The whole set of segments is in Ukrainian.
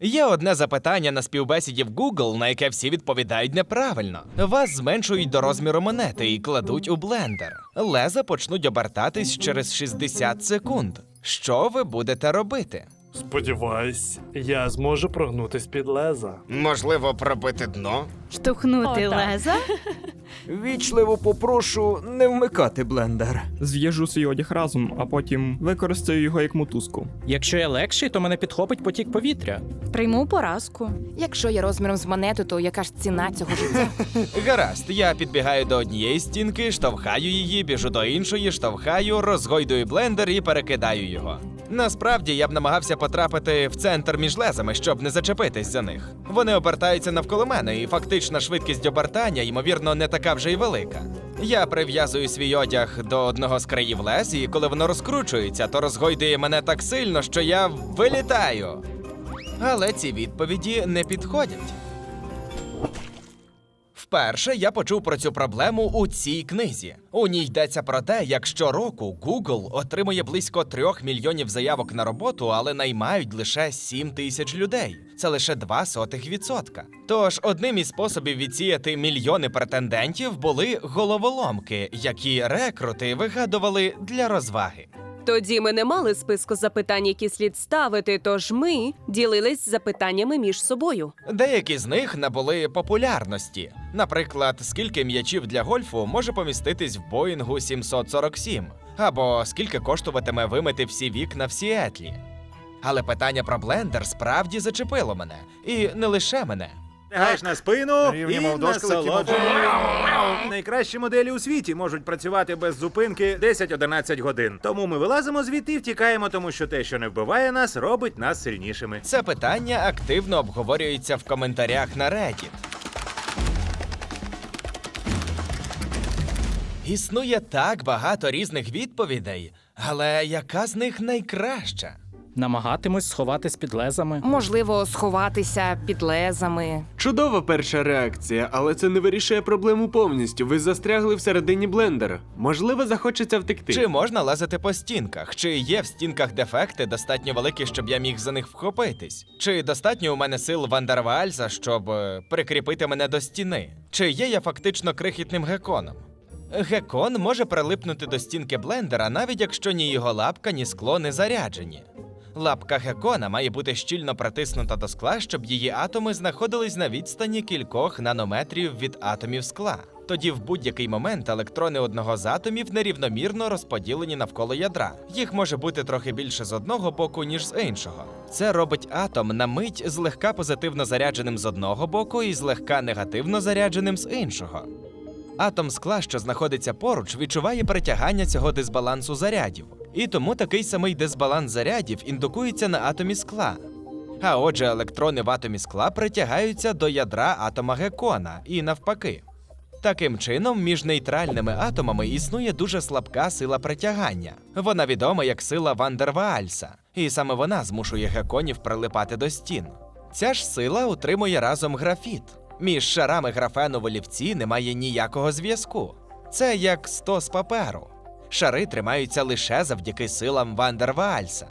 Є одне запитання на співбесіді в Google, на яке всі відповідають неправильно. Вас зменшують до розміру монети і кладуть у блендер. Леза почнуть обертатись через 60 секунд. Що ви будете робити? Сподіваюсь, я зможу прогнутись під леза. Можливо, пробити дно? Штовхнути О, так. леза? Вічливо попрошу не вмикати блендер. Зв'яжу свій одяг разом, а потім використаю його як мотузку. Якщо я легший, то мене підхопить потік повітря. Прийму поразку. Якщо я розміром з монету, то яка ж ціна цього життя? Гаразд, я підбігаю до однієї стінки, штовхаю її, біжу до іншої, штовхаю, розгойдую блендер і перекидаю його. Насправді я б намагався потрапити в центр між лезами, щоб не зачепитись за них. Вони обертаються навколо мене, і фактична швидкість обертання, ймовірно, не така вже й велика. Я прив'язую свій одяг до одного з країв лез, і коли воно розкручується, то розгойдує мене так сильно, що я вилітаю. Але ці відповіді не підходять. Вперше я почув про цю проблему у цій книзі. У ній йдеться про те, як щороку Google отримує близько трьох мільйонів заявок на роботу, але наймають лише 7 тисяч людей. Це лише два сотих відсотка. Тож одним із способів відсіяти мільйони претендентів були головоломки, які рекрути вигадували для розваги. Тоді ми не мали списку запитань, які слід ставити, тож ми ділились запитаннями між собою. Деякі з них набули популярності. Наприклад, скільки м'ячів для гольфу може поміститись в Боїнгу 747, або скільки коштуватиме вимити всі вікна в Сіетлі. Але питання про блендер справді зачепило мене, і не лише мене. Лягаєш на спину і в дошку, летімо. насолоджуємося. Найкращі моделі у світі можуть працювати без зупинки 10-11 годин. Тому ми вилазимо звідти і втікаємо, тому що те, що не вбиває нас, робить нас сильнішими. Це питання активно обговорюється в коментарях на Reddit. Існує так багато різних відповідей, але яка з них найкраща? Намагатимусь сховатись під лезами. Можливо, сховатися під лезами. Чудова перша реакція, але це не вирішує проблему повністю. Ви застрягли всередині блендера. Можливо, захочеться втекти. Чи можна лазити по стінках? Чи є в стінках дефекти достатньо великі, щоб я міг за них вхопитись? Чи достатньо у мене сил Вандервальса, щоб е, прикріпити мене до стіни? Чи є я фактично крихітним геконом? Гекон може прилипнути до стінки блендера, навіть якщо ні його лапка, ні скло не заряджені. Лапка гекона має бути щільно притиснута до скла, щоб її атоми знаходились на відстані кількох нанометрів від атомів скла. Тоді в будь-який момент електрони одного з атомів нерівномірно розподілені навколо ядра. Їх може бути трохи більше з одного боку, ніж з іншого. Це робить атом на мить злегка позитивно зарядженим з одного боку і злегка негативно зарядженим з іншого. Атом скла, що знаходиться поруч, відчуває притягання цього дисбалансу зарядів, і тому такий самий дисбаланс зарядів індукується на атомі скла. А отже, електрони в атомі скла притягаються до ядра атома гекона і навпаки. Таким чином, між нейтральними атомами існує дуже слабка сила притягання. Вона відома як сила Вандерваальса, і саме вона змушує геконів прилипати до стін. Ця ж сила утримує разом графіт. Між шарами графену в олівці немає ніякого зв'язку. Це як стос паперу. Шари тримаються лише завдяки силам Вандерваальса.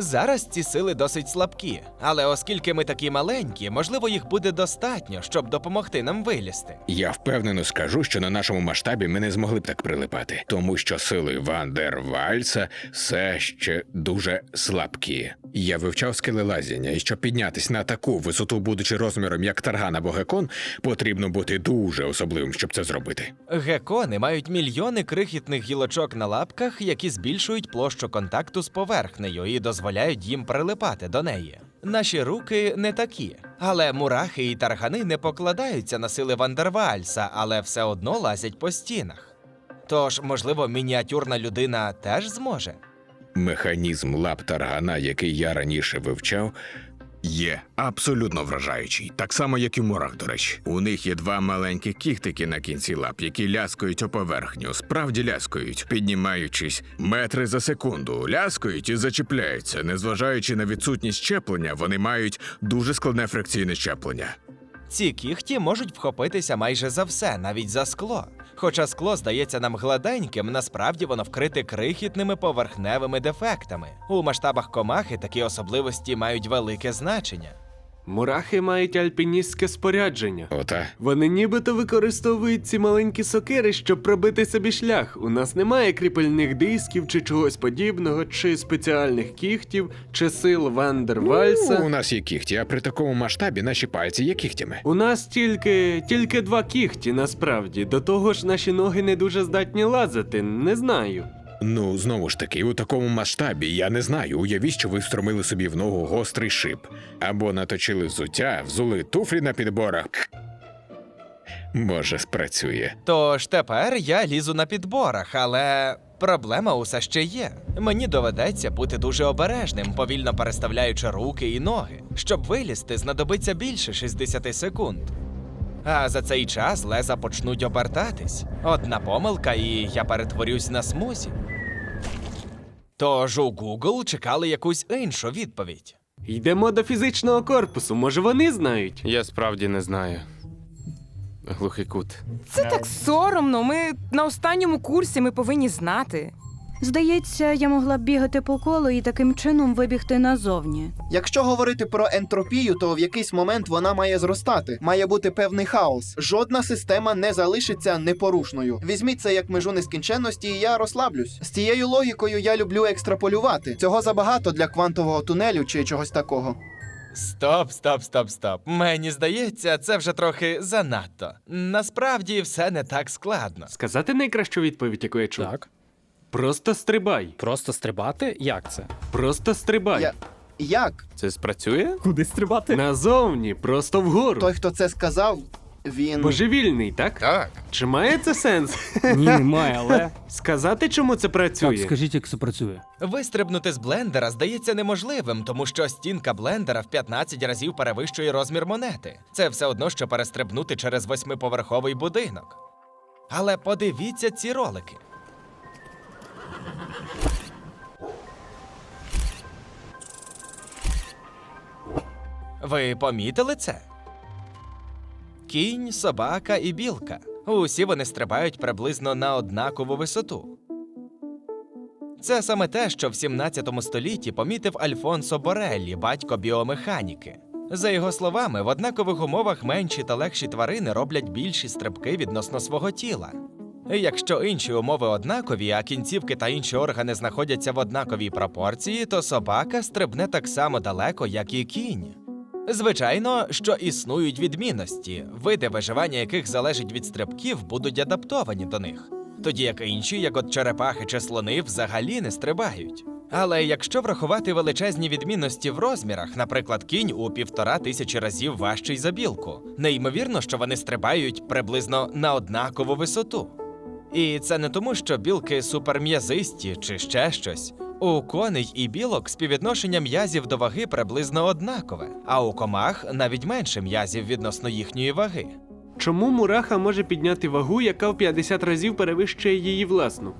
Зараз ці сили досить слабкі, але оскільки ми такі маленькі, можливо, їх буде достатньо, щоб допомогти нам вилізти. Я впевнено скажу, що на нашому масштабі ми не змогли б так прилипати, тому що сили Вандер Вальса все ще дуже слабкі. Я вивчав скелелазіння, і щоб піднятись на таку висоту, будучи розміром як тарган або гекон, потрібно бути дуже особливим, щоб це зробити. Гекони мають мільйони крихітних гілочок на лапках, які збільшують площу контакту з поверхнею і дозволяють їм прилипати до неї. Наші руки не такі, але мурахи і таргани не покладаються на сили Вандервальса, але все одно лазять по стінах. Тож, можливо, мініатюрна людина теж зможе. Механізм лап таргана, який я раніше вивчав, є абсолютно вражаючий, так само, як і в мурах, до речі. У них є два маленькі кіхтики на кінці лап, які ляскають о поверхню, справді ляскають, піднімаючись метри за секунду, ляскають і зачіпляються. Незважаючи на відсутність щеплення, вони мають дуже складне фрикційне щеплення. Ці кіхті можуть вхопитися майже за все, навіть за скло. Хоча скло здається нам гладеньким, насправді воно вкрите крихітними поверхневими дефектами. У масштабах комахи такі особливості мають велике значення. Мурахи мають альпіністське спорядження. Ота. Вони нібито використовують ці маленькі сокири, щоб пробити собі шлях. У нас немає кріпельних дисків чи чогось подібного, чи спеціальних кігтів, чи сил Вандервальса. Ну, у нас є кіхті, а при такому масштабі наші пальці є кігтями. У нас тільки тільки два кігті, насправді. До того ж, наші ноги не дуже здатні лазити. Не знаю. Ну, знову ж таки, у такому масштабі я не знаю. Уявіть, що ви встромили собі в ногу гострий шип. Або наточили взуття, взули туфлі на підборах. Може, спрацює. Тож тепер я лізу на підборах, але проблема усе ще є. Мені доведеться бути дуже обережним, повільно переставляючи руки і ноги. Щоб вилізти, знадобиться більше 60 секунд. А за цей час леза почнуть обертатись. Одна помилка, і я перетворюсь на смузі. Тож у Google чекали якусь іншу відповідь. Йдемо до фізичного корпусу, може вони знають. Я справді не знаю. Глухий кут. Це так соромно. Ми на останньому курсі ми повинні знати. Здається, я могла б бігати по колу і таким чином вибігти назовні. Якщо говорити про ентропію, то в якийсь момент вона має зростати. Має бути певний хаос. Жодна система не залишиться непорушною. Візьміть це як межу нескінченності, і я розслаблюсь. З цією логікою я люблю екстраполювати. Цього забагато для квантового тунелю чи чогось такого. Стоп, стоп, стоп, стоп. Мені здається, це вже трохи занадто. Насправді все не так складно. Сказати найкращу відповідь, яку я чув. Так. Просто стрибай. Просто стрибати? Як це? Просто стрибай. Я... Як? Це спрацює? Куди стрибати? Назовні, просто вгору. Той, хто це сказав, він. Божевільний, так? Так. Чи має це сенс? Ні, немає, але Сказати, чому це працює? так, скажіть, як це працює. Вистрибнути з блендера здається неможливим, тому що стінка блендера в 15 разів перевищує розмір монети. Це все одно, що перестрибнути через восьмиповерховий будинок. Але подивіться ці ролики. Ви помітили це? Кінь, собака і білка. Усі вони стрибають приблизно на однакову висоту. Це саме те, що в 17 столітті помітив Альфонсо Бореллі, батько біомеханіки. За його словами, в однакових умовах менші та легші тварини роблять більші стрибки відносно свого тіла. Якщо інші умови однакові, а кінцівки та інші органи знаходяться в однаковій пропорції, то собака стрибне так само далеко, як і кінь. Звичайно, що існують відмінності, види виживання яких залежать від стрибків, будуть адаптовані до них, тоді як інші, як от черепахи чи слони, взагалі не стрибають. Але якщо врахувати величезні відмінності в розмірах, наприклад, кінь у півтора тисячі разів важчий за білку, неймовірно, що вони стрибають приблизно на однакову висоту. І це не тому, що білки суперм'язисті чи ще щось. У коней і білок співвідношення м'язів до ваги приблизно однакове, а у комах навіть менше м'язів відносно їхньої ваги. Чому мураха може підняти вагу, яка в 50 разів перевищує її власну?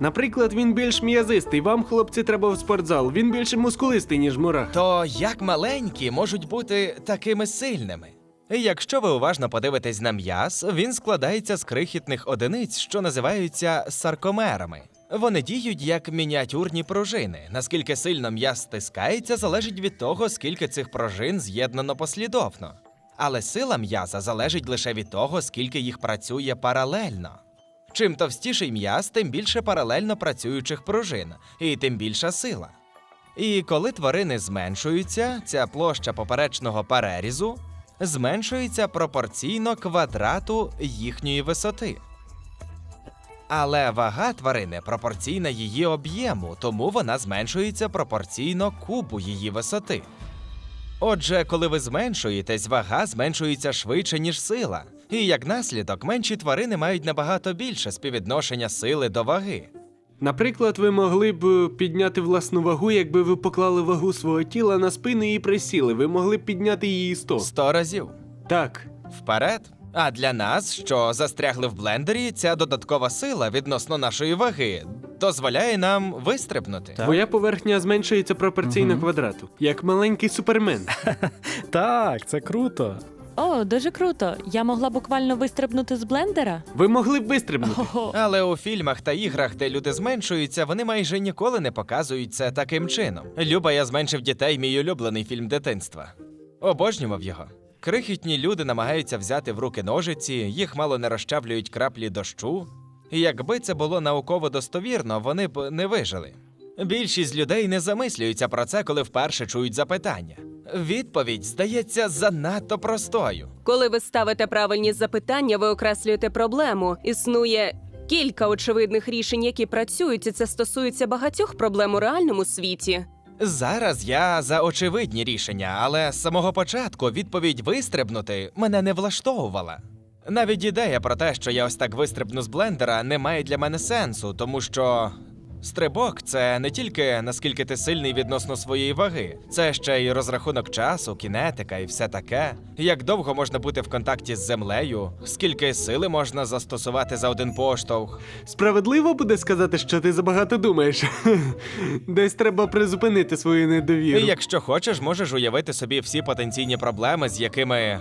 Наприклад, він більш м'язистий, вам, хлопці, треба в спортзал. Він більш мускулистий, ніж мураха. То як маленькі можуть бути такими сильними? Якщо ви уважно подивитесь на м'яз, він складається з крихітних одиниць, що називаються саркомерами. Вони діють як мініатюрні пружини. Наскільки сильно м'яз стискається, залежить від того, скільки цих пружин з'єднано послідовно. Але сила м'яза залежить лише від того, скільки їх працює паралельно. Чим товстіший м'яз, тим більше паралельно працюючих пружин, і тим більша сила. І коли тварини зменшуються, ця площа поперечного перерізу зменшується пропорційно квадрату їхньої висоти. Але вага тварини пропорційна її об'єму, тому вона зменшується пропорційно кубу її висоти. Отже, коли ви зменшуєтесь, вага зменшується швидше, ніж сила. І як наслідок, менші тварини мають набагато більше співвідношення сили до ваги. Наприклад, ви могли б е, підняти власну вагу, якби ви поклали вагу свого тіла на спину і присіли. Ви могли б підняти її 100. Сто разів. Так. Вперед. А для нас, що застрягли в блендері, ця додаткова сила відносно нашої ваги дозволяє нам вистрибнути. Твоя поверхня зменшується пропорційно квадрату, як маленький супермен. Так, це круто. О, дуже круто. Я могла буквально вистрибнути з блендера. Ви могли б вистрибнути. Ого. Але у фільмах та іграх, де люди зменшуються, вони майже ніколи не показують це таким чином. Люба, я зменшив дітей, мій улюблений фільм дитинства. Обожнював його. Крихітні люди намагаються взяти в руки ножиці, їх мало не розчавлюють краплі дощу. І якби це було науково достовірно, вони б не вижили. Більшість людей не замислюються про це, коли вперше чують запитання. Відповідь здається занадто простою. Коли ви ставите правильні запитання, ви окреслюєте проблему. Існує кілька очевидних рішень, які працюють, і це стосується багатьох проблем у реальному світі. Зараз я за очевидні рішення, але з самого початку відповідь вистрибнути мене не влаштовувала. Навіть ідея про те, що я ось так вистрибну з блендера, не має для мене сенсу, тому що стрибок це не тільки наскільки ти сильний відносно своєї ваги, це ще й розрахунок часу, кінетика і все таке. Як довго можна бути в контакті з землею, скільки сили можна застосувати за один поштовх. Справедливо буде сказати, що ти забагато думаєш. Десь треба призупинити свою І недовіру. якщо хочеш, можеш уявити собі всі потенційні проблеми, з якими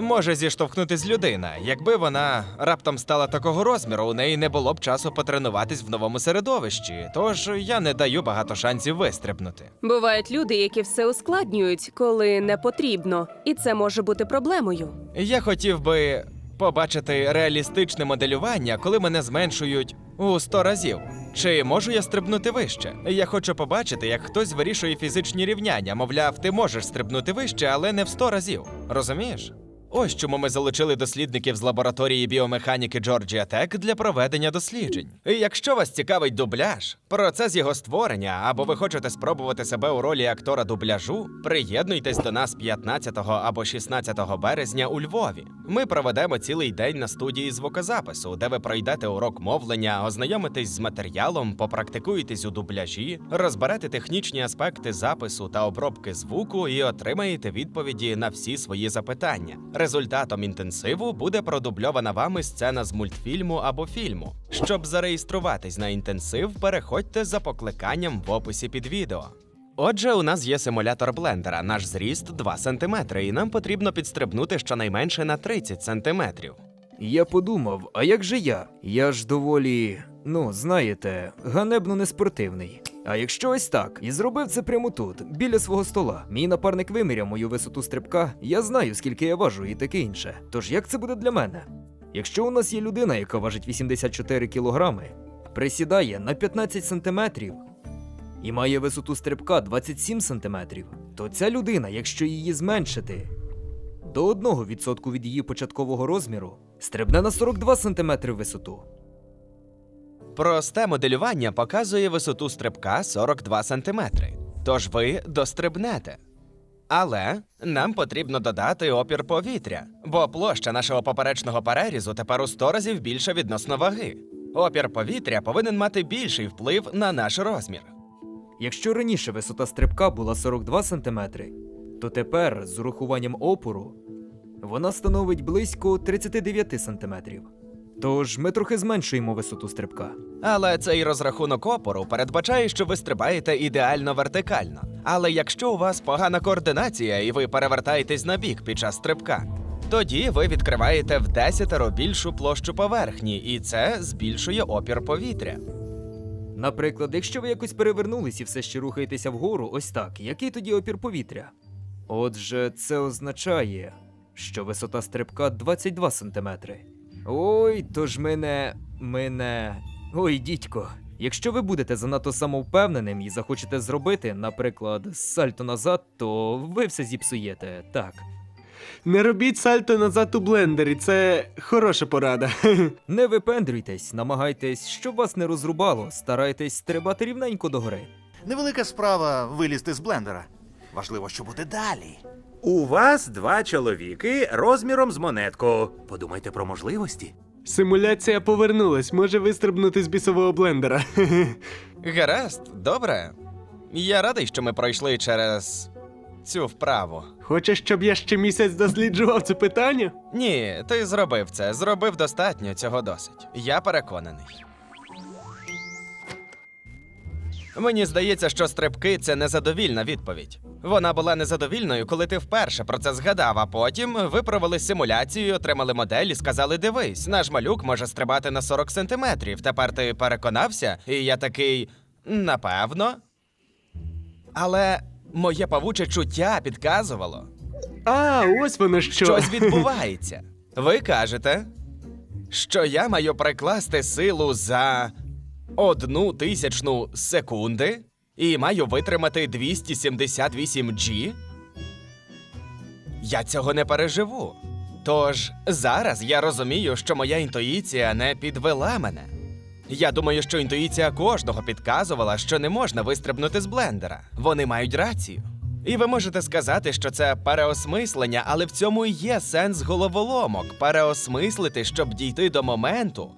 може зіштовхнутись людина. Якби вона раптом стала такого розміру, у неї не було б часу потренуватись в новому середовищі. Тож я не даю багато шансів вистрибнути. Бувають люди, які все ускладнюють, коли не потрібно, і це може бути проблемою. Я хотів би побачити реалістичне моделювання, коли мене зменшують у 100 разів. Чи можу я стрибнути вище? Я хочу побачити, як хтось вирішує фізичні рівняння. Мовляв, ти можеш стрибнути вище, але не в 100 разів. Розумієш? Ось чому ми залучили дослідників з лабораторії біомеханіки Georgia Tech для проведення досліджень. І якщо вас цікавить дубляж, процес його створення, або ви хочете спробувати себе у ролі актора дубляжу, приєднуйтесь до нас 15 або 16 березня у Львові. Ми проведемо цілий день на студії звукозапису, де ви пройдете урок мовлення, ознайомитесь з матеріалом, попрактикуєтесь у дубляжі, розберете технічні аспекти запису та обробки звуку і отримаєте відповіді на всі свої запитання. Результатом інтенсиву буде продубльована вами сцена з мультфільму або фільму. Щоб зареєструватись на інтенсив, переходьте за покликанням в описі під відео. Отже, у нас є симулятор блендера, наш зріст 2 см, і нам потрібно підстрибнути щонайменше на 30 см. Я подумав, а як же я? Я ж доволі, ну, знаєте, ганебно неспортивний. А якщо ось так, і зробив це прямо тут, біля свого стола. Мій напарник виміряв мою висоту стрибка, я знаю, скільки я важу і таке інше. Тож як це буде для мене? Якщо у нас є людина, яка важить 84 кілограми, присідає на 15 сантиметрів і має висоту стрибка 27 сантиметрів, то ця людина, якщо її зменшити до 1% від її початкового розміру, стрибне на 42 см висоту. Просте моделювання показує висоту стрибка 42 см. Тож ви дострибнете. Але нам потрібно додати опір повітря, бо площа нашого поперечного перерізу тепер у 100 разів більша відносно ваги. Опір повітря повинен мати більший вплив на наш розмір. Якщо раніше висота стрибка була 42 см, то тепер, з урахуванням опору, вона становить близько 39 см. Тож ми трохи зменшуємо висоту стрибка. Але цей розрахунок опору передбачає, що ви стрибаєте ідеально вертикально. Але якщо у вас погана координація і ви перевертаєтесь на бік під час стрибка, тоді ви відкриваєте в десятеро більшу площу поверхні, і це збільшує опір повітря. Наприклад, якщо ви якось перевернулись і все ще рухаєтеся вгору, ось так, який тоді опір повітря? Отже, це означає, що висота стрибка 22 см. Ой, тож ми не. ми не. Ой, дідько. Якщо ви будете занадто самовпевненим і захочете зробити, наприклад, сальто назад, то ви все зіпсуєте, так. Не робіть сальто назад у блендері, це хороша порада. Не випендрюйтесь, намагайтесь, щоб вас не розрубало, старайтесь стрибати рівненько догори. Невелика справа вилізти з блендера. Важливо, що буде далі. У вас два чоловіки розміром з монетку. Подумайте про можливості. Симуляція повернулась, може вистрибнути з бісового блендера. Гаразд, добре. Я радий, що ми пройшли через цю вправу. Хочеш, щоб я ще місяць досліджував це питання? Ні, ти зробив це. Зробив достатньо, цього досить. Я переконаний. Мені здається, що стрибки це незадовільна відповідь. Вона була незадовільною, коли ти вперше про це згадав, а потім ви провели симуляцію, отримали модель і сказали: дивись, наш малюк може стрибати на 40 сантиметрів. Тепер ти переконався, і я такий. Напевно. Але моє павуче чуття підказувало. А, ось воно що. Щось відбувається. Ви кажете, що я маю прикласти силу за одну тисячну секунди і маю витримати 278 G? Я цього не переживу. Тож зараз я розумію, що моя інтуїція не підвела мене. Я думаю, що інтуїція кожного підказувала, що не можна вистрибнути з блендера. Вони мають рацію. І ви можете сказати, що це переосмислення, але в цьому і є сенс головоломок переосмислити, щоб дійти до моменту,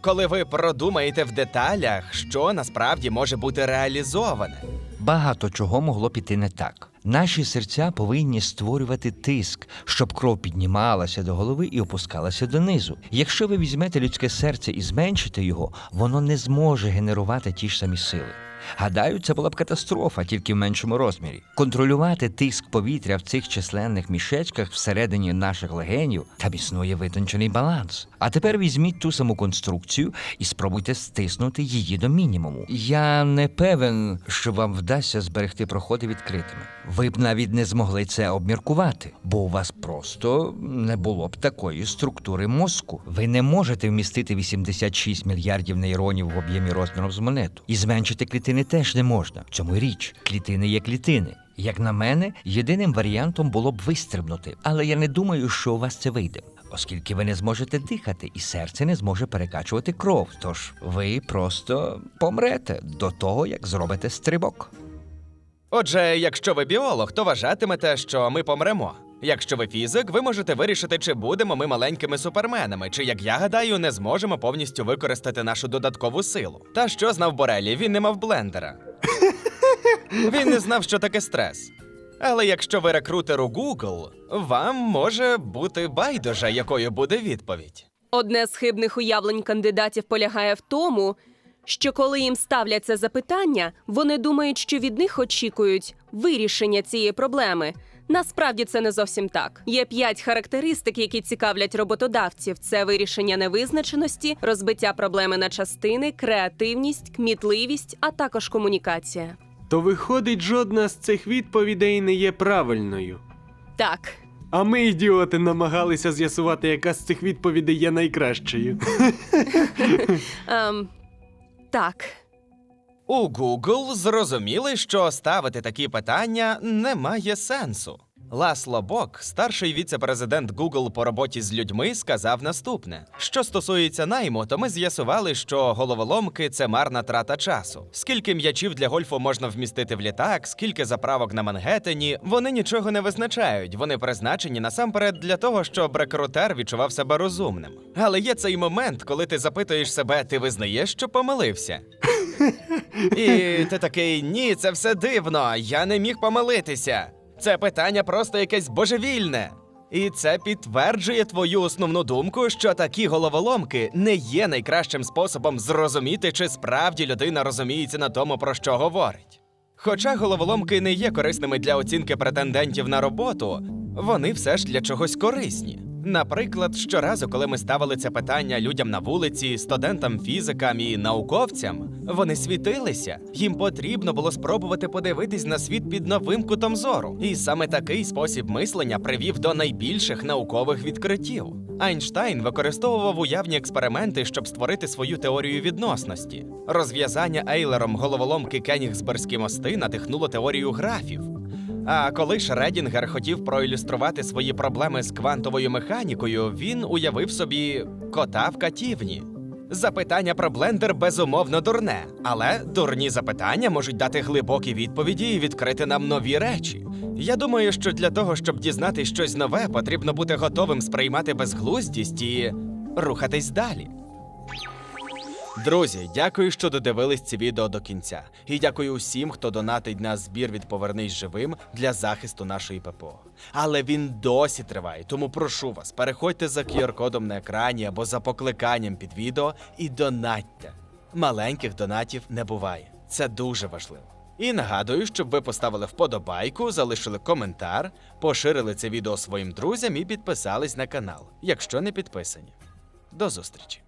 коли ви продумаєте в деталях, що насправді може бути реалізоване. Багато чого могло піти не так. Наші серця повинні створювати тиск, щоб кров піднімалася до голови і опускалася донизу. Якщо ви візьмете людське серце і зменшите його, воно не зможе генерувати ті ж самі сили. Гадаю, це була б катастрофа, тільки в меншому розмірі. Контролювати тиск повітря в цих численних мішечках всередині наших легенів там існує витончений баланс. А тепер візьміть ту саму конструкцію і спробуйте стиснути її до мінімуму. Я не певен, що вам вдасться зберегти проходи відкритими. Ви б навіть не змогли це обміркувати, бо у вас просто не було б такої структури мозку. Ви не можете вмістити 86 мільярдів нейронів в об'ємі розміром з монету. І зменшити клітини теж не можна. В цьому річ. Клітини є клітини. Як на мене, єдиним варіантом було б вистрибнути, але я не думаю, що у вас це вийде. Оскільки ви не зможете дихати, і серце не зможе перекачувати кров. Тож ви просто помрете до того, як зробите стрибок. Отже, якщо ви біолог, то вважатимете, що ми помремо. Якщо ви фізик, ви можете вирішити, чи будемо ми маленькими суперменами, чи, як я гадаю, не зможемо повністю використати нашу додаткову силу. Та що знав Борелі? Він не мав блендера. Він не знав, що таке стрес. Але якщо ви рекрутер у Google, вам може бути байдуже, якою буде відповідь. Одне з хибних уявлень кандидатів полягає в тому, що коли їм ставлять це запитання, вони думають, що від них очікують вирішення цієї проблеми. Насправді це не зовсім так. Є п'ять характеристик, які цікавлять роботодавців: це вирішення невизначеності, розбиття проблеми на частини, креативність, кмітливість, а також комунікація. То виходить, жодна з цих відповідей не є правильною. Так, А ми, ідіоти, намагалися з'ясувати, яка з цих відповідей є найкращою. ем, так. У Google зрозуміли, що ставити такі питання не має сенсу. Ласло Бок, старший віце-президент Google по роботі з людьми, сказав наступне: що стосується найму, то ми з'ясували, що головоломки це марна трата часу. Скільки м'ячів для гольфу можна вмістити в літак, скільки заправок на Мангеттені, вони нічого не визначають. Вони призначені насамперед для того, щоб рекрутер відчував себе розумним. Але є цей момент, коли ти запитуєш себе, ти визнаєш, що помилився. І ти такий ні, це все дивно. Я не міг помилитися. Це питання просто якесь божевільне. І це підтверджує твою основну думку, що такі головоломки не є найкращим способом зрозуміти, чи справді людина розуміється на тому, про що говорить. Хоча головоломки не є корисними для оцінки претендентів на роботу, вони все ж для чогось корисні. Наприклад, щоразу, коли ми ставили це питання людям на вулиці, студентам, фізикам і науковцям, вони світилися. Їм потрібно було спробувати подивитись на світ під новим кутом зору. І саме такий спосіб мислення привів до найбільших наукових відкриттів. Айнштайн використовував уявні експерименти, щоб створити свою теорію відносності. Розв'язання Ейлером головоломки Кенігсберзькі мости надихнуло теорію графів. А коли Шредінгер хотів проілюструвати свої проблеми з квантовою механікою, він уявив собі кота в катівні. Запитання про блендер безумовно дурне, але дурні запитання можуть дати глибокі відповіді і відкрити нам нові речі. Я думаю, що для того, щоб дізнати щось нове, потрібно бути готовим сприймати безглуздість і рухатись далі. Друзі, дякую, що додивились це відео до кінця. І дякую усім, хто донатить на збір від Повернись живим для захисту нашої ППО. Але він досі триває, тому прошу вас, переходьте за QR-кодом на екрані або за покликанням під відео і донатьте. Маленьких донатів не буває. Це дуже важливо. І нагадую, щоб ви поставили вподобайку, залишили коментар, поширили це відео своїм друзям і підписались на канал, якщо не підписані. До зустрічі!